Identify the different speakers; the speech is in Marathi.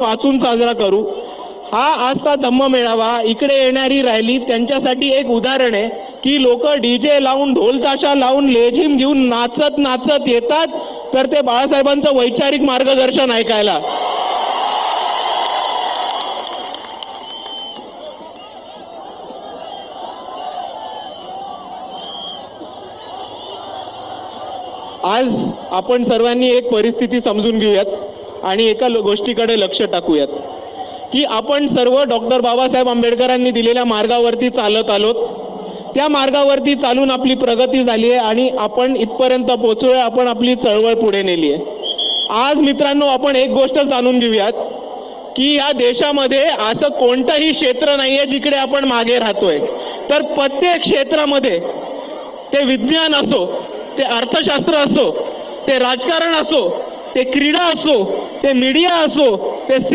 Speaker 1: वाचून साजरा करू. हा आजचा धम्म मेळावा इकडे येणारी रॅली त्यांच्यासाठी एक उदाहरण आहे की लोक डीजे लावून ढोल ताशा लावून लेझिम घेऊन नाचत नाचत येतात. तर ते बाळासाहेबांचं वैचारिक मार्गदर्शन ऐकायला. आज आपण सर्वांनी एक परिस्थिती समजून घेऊयात. आणि एका गोष्टीकडे लक्ष टाकूयात. की आपण सर्व डॉक्टर बाबासाहेब आंबेडकरांनी दिलेल्या मार्गावरती चालत आलोत. त्या मार्गावरती चालून आपली प्रगती झाली आहे आणि आपण इथपर्यंत पोहोचलोय आपण आपली चळवळ पुढे नेली आहे. आज मित्रांनो आपण एक गोष्ट जाणून घेऊयात की या देशामध्ये असं कोणतंही क्षेत्र नाहीये जिकडे आपण मागे राहतोय. तर प्रत्येक क्षेत्रामध्ये ते विज्ञान असो ते अर्थशास्त्र असो ते राजकारण असो ते क्रीडा असो ते मीडिया असो ते